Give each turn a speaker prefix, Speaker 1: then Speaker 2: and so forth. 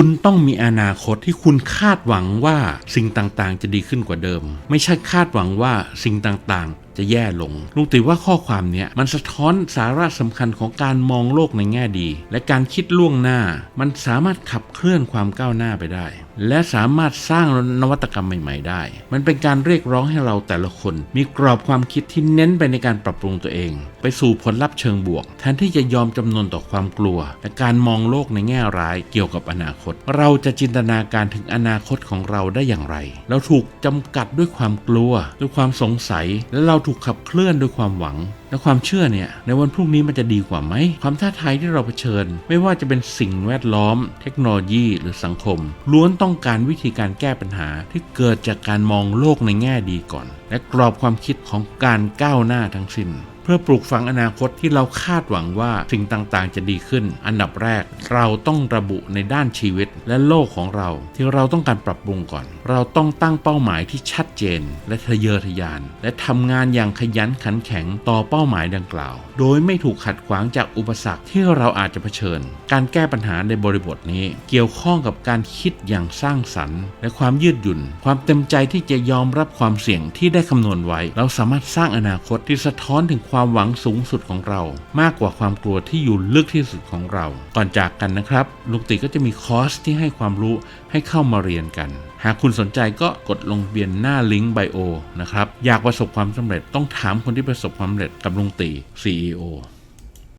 Speaker 1: คุณต้องมีอนาคตที่คุณคาดหวังว่าสิ่งต่างๆ จะดีขึ้นกว่าเดิม ไม่ใช่คาดหวังว่าสิ่งต่างๆ จะแย่ลงลุงติว่าข้อความเนี้ยมันสะท้อนสาระสำคัญของการมองโลกในแง่ดี และการคิดล่วงหน้า มันสามารถขับเคลื่อนความก้าวหน้าไปได้ และสามารถสร้างนวัตกรรมใหม่ ๆ ได้ มันเป็นการเรียกร้องให้เราแต่ละคน มีกรอบความคิดที่เน้นไปในการปรับปรุงตัวเอง ไปสู่ผลลัพธ์เชิงบวก แทนที่จะยอมจำนนต่อความกลัว และการมองโลกในแง่ร้ายเกี่ยวกับอนาคต เราจะจินตนาการถึงอนาคตของเราได้อย่างไร เราถูกจำกัดด้วยความกลัว ด้วยความสงสัย และเราถูกขับเคลื่อนด้วยความหวังและความเชื่อเนี่ยในวันพรุ่งนี้มันจะดีกว่าไหม ความท้าทายที่เราเผชิญ ไม่ว่าจะเป็นสิ่งแวดล้อม เทคโนโลยี หรือสังคม ล้วนต้องการวิธีการแก้ปัญหาที่เกิดจากการมองโลกในแง่ดีก่อน และกรอบความคิดของการก้าวหน้าทั้งสิ้น พื่อปลูกฝังอนาคตที่เราคาดหวังว่าสิ่งต่างๆ จะดีขึ้น อันดับแรก เราต้องระบุในด้านชีวิตและโลกของเรา ที่เราต้องการปรับปรุงก่อน เราต้องตั้งเป้าหมายที่ชัดเจน และทะเยอทะยาน และทำงานอย่างขยันขันแข็งต่อเป้าหมายดังกล่าว โดยไม่ถูกขัดขวางจากอุปสรรคที่เราอาจจะเผชิญ การแก้ปัญหาในบริบทนี้ เกี่ยวข้องกับการคิดอย่างสร้างสรรค์ และความยืดหยุ่น ความเต็มใจที่จะยอมรับความเสี่ยงที่ได้คำนวณไว้ เราสามารถสร้างอนาคตที่สะท้อนถึงความความหวังสูงสุดของเรา มากกว่าความกลัวที่อยู่ลึกที่สุดของเรา ก่อนจากกันนะครับ ลุงติก็จะมีคอร์สที่ให้ความรู้ให้เข้ามาเรียนกัน หากคุณสนใจก็กดลงทะเบียนหน้าลิงก์ไบโอนะครับ อยากประสบความสำเร็จต้องถามคนที่ประสบความสำเร็จกับลุงตี CEO